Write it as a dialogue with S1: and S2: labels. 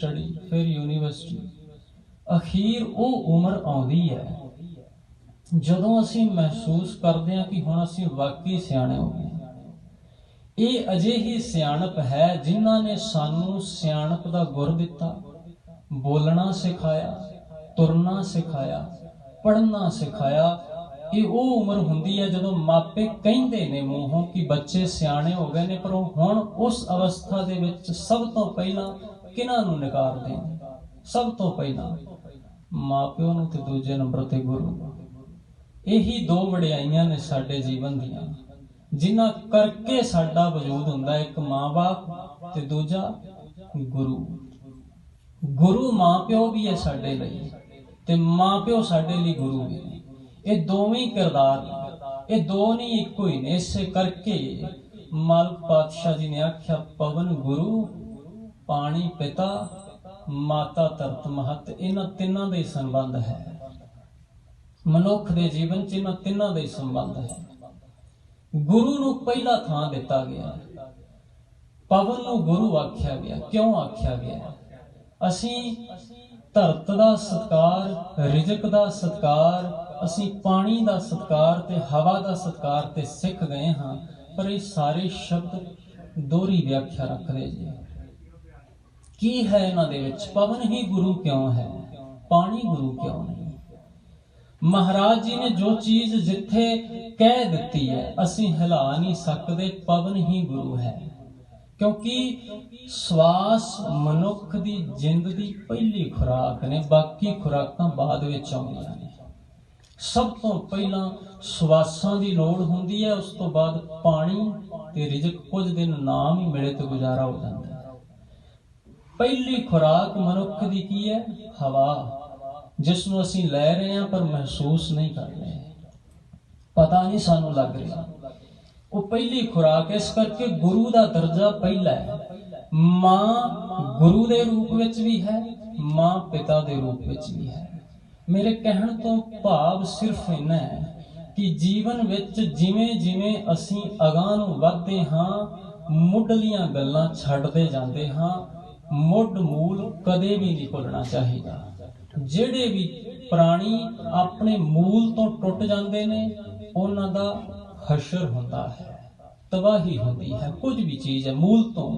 S1: Study ਫਿਰ university. ਅਖੀਰ ਉਹ ਉਮਰ ਆਉਂਦੀ ਹੈ, ਜਦੋਂ ਅਸੀਂ ਮਹਿਸੂਸ ਕਰਦੇ ਹਾਂ ਕਿ ਹੁਣ ਅਸੀਂ ਵਾਕਈ ਸਿਆਣੇ ਹੋ ਗਏ। ਇਹ ਅਜੇ ਹੀ ਸਿਆਣਪ ਹੈ ਜਿਨ੍ਹਾਂ ਨੇ ਸਾਨੂੰ ਸਿਆਣਪ ਦਾ ਗੁਰ ਦਿੱਤਾ, ਬੋਲਣਾ ਸਿਖਾਇਆ, ਤੁਰਨਾ ਸਿਖਾਇਆ, ਪੜ੍ਹਨਾ ਸਿਖਾਇਆ। ਇਹ ਉਹ ਉਮਰ ਹੁੰਦੀ ਹੈ ਜਦੋਂ ਮਾਪੇ ਕਹਿੰਦੇ ਨੇ ਮੂੰਹੋਂ ਕਿ ਬੱਚੇ ਸਿਆਣੇ ਹੋ ਗਏ ਨੇ, ਪਰ ਹੁਣ ਉਸ ਅਵਸਥਾ ਦੇ ਵਿੱਚ ਸਭ ਤੋਂ ਪਹਿਲਾਂ ਕਿਹਨਾਂ ਨੂੰ ਨਕਾਰਦੇ ਸਭ ਤੋਂ ਪਹਿਲਾਂ ਮਾਪਿਓ ਨੂੰ ਤੇ ਦੂਜੇ ਨੰਬਰ ਤੇ ਗੁਰੂ ਨੂੰ। ਇਹੀ ਦੋ ਵਡਿਆਈਆਂ ਨੇ ਸਾਡੇ ਜੀਵਨ ਦੀਆਂ, ਜਿਨ੍ਹਾਂ ਕਰਕੇ ਸਾਡਾ ਵਜੂਦ ਹੁੰਦਾ ਇੱਕ ਮਾਂ-ਬਾਪ ਤੇ ਦੂਜਾ ਗੁਰੂ। ਗੁਰੂ ਮਾਂ-ਪਿਓ ਵੀ ਹੈ ਸਾਡੇ ਲਈ ਤੇ ਮਾਂ-ਪਿਓ ਸਾਡੇ ਲਈ ਗੁਰੂ ਵੀ ਨੇ। ਇਹ ਦੋਵੇਂ ਕਿਰਦਾਰ, ਇਹ ਦੋ ਨਹੀਂ, ਇੱਕੋ ਹੀ ਨੇ। ਇਸੇ ਕਰਕੇ ਮਾਲਕ ਪਾਤਸ਼ਾਹ ਜੀ ਨੇ ਆਖਿਆ, ਪਵਨ ਗੁਰੂ ਪਾਣੀ ਪਿਤਾ, ਮਾਤਾ ਧਰਤ ਮਹਤ, ਇਹਨਾਂ ਤਿੰਨਾਂ ਦੇ ਸੰਬੰਧ ਹੈ। ਮਨੁੱਖ ਦੇ ਜੀਵਨ 'ਚ ਇਹਨਾਂ ਤਿੰਨਾਂ ਦੇ ਸੰਬੰਧ ਹੈ। ਗੁਰੂ ਨੂੰ ਪਹਿਲਾ ਥਾਂ ਦਿੱਤਾ ਗਿਆ। ਪਵਨ ਨੂੰ ਗੁਰੂ ਆਖਿਆ ਗਿਆ। ਕਿਉਂ ਆਖਿਆ ਗਿਆ? ਅਸੀਂ ਧਰਤ ਦਾ ਸਤਕਾਰ, ਰਿਜਕ ਦਾ ਸਤਕਾਰ, ਅਸੀਂ ਪਾਣੀ ਦਾ ਸਤਕਾਰ ਤੇ ਹਵਾ ਦਾ ਸਤਕਾਰ ਤੇ ਸਿੱਖ ਗਏ ਹਾਂ, ਪਰ ਇਹ ਸਾਰੇ ਸ਼ਬਦ ਦੋਹਰੀ ਵਿਆਖਿਆ ਰੱਖਦੇ ਜੀ। ਕੀ ਹੈ ਇਹਨਾਂ ਦੇ ਵਿੱਚ? ਪਵਨ ਹੀ ਗੁਰੂ ਕਿਉਂ ਹੈ? ਪਾਣੀ ਗੁਰੂ ਕਿਉਂ ਨਹੀਂ? ਮਹਾਰਾਜ ਜੀ ਨੇ ਜੋ ਚੀਜ਼ ਜਿੱਥੇ ਕਹਿ ਦਿੱਤੀ ਹੈ, ਅਸੀਂ ਹਿਲਾ ਨਹੀਂ ਸਕਦੇ, ਪਵਨ ਹੀ ਗੁਰੂ ਹੈ। ਕਿਉਂਕਿ ਸਵਾਸ ਮਨੁੱਖ ਦੀ ਜਿੰਦ ਦੀ ਪਹਿਲੀ ਖੁਰਾਕ ਨੇ, ਬਾਕੀ ਖੁਰਾਕਾਂ ਬਾਅਦ ਵਿੱਚ ਆਉਂਦੀਆਂ ਨੇ। ਸਭ ਤੋਂ ਪਹਿਲਾਂ ਸਵਾਸਾਂ ਦੀ ਲੋੜ ਹੁੰਦੀ ਹੈ, ਉਸ ਤੋਂ ਬਾਅਦ ਪਾਣੀ ਤੇ ਰਿਜ਼ਕ ਕੁਝ ਦਿਨ ਨਾਮ ਹੀ ਮਿਲੇ ਤੇ ਗੁਜ਼ਾਰਾ ਹੋ ਜਾਂਦਾ ਪਹਿਲੀ ਖੁਰਾਕ ਮਨੁੱਖ ਦੀ ਕੀ ਹੈ? ਹਵਾ। ਜਿਸ ਨੂੰ ਅਸੀਂ ਲੈ ਰਹੇ ਹਾਂ ਪਰ ਮਹਿਸੂਸ ਨਹੀਂ ਕਰ ਰਹੇ। ਪਤਾ ਨਹੀਂ ਸਾਨੂੰ ਲੱਗ ਰਿਹਾ। ਉਹ ਪਹਿਲੀ ਖੁਰਾਕ ਇਸ ਕਰਕੇ ਗੁਰੂ ਦਾ ਦਰਜਾ ਪਹਿਲਾ ਹੈ। ਮਾਂ ਗੁਰੂ ਦੇ ਰੂਪ ਵਿੱਚ ਵੀ ਹੈ, ਮਾਂ ਪਿਤਾ ਦੇ ਰੂਪ ਵਿੱਚ ਵੀ ਹੈ। ਮੇਰੇ ਕਹਿਣ ਤੋਂ ਭਾਵ ਸਿਰਫ ਇੰਨਾ ਹੈ ਕਿ ਜੀਵਨ ਵਿੱਚ ਜਿਵੇਂ ਜਿਵੇਂ ਅਸੀਂ ਅਗਾਂਹ ਨੂੰ ਵਧਦੇ ਹਾਂ, ਮੁੱਢਲੀਆਂ ਗੱਲਾਂ ਛੱਡਦੇ ਜਾਂਦੇ ਹਾਂ ਮੁੱਢ ਮੂਲ ਕਦੇ ਵੀ ਨਹੀਂ ਭੁੱਲਣਾ ਚਾਹੀਦਾ। ਜਿਹੜੇ ਵੀ ਪ੍ਰਾਣੀ ਆਪਣੇ ਮੂਲ ਤੋਂ ਟੁੱਟ ਜਾਂਦੇ ਨੇ, ਉਹਨਾਂ ਦਾ ਹਸ਼ਰ ਹੁੰਦਾ ਹੈ, ਤਬਾਹੀ ਹੁੰਦੀ ਹੈ, ਕੁਝ ਵੀ ਚੀਜ਼ ਹੈ ਮੂਲ ਤੋਂ।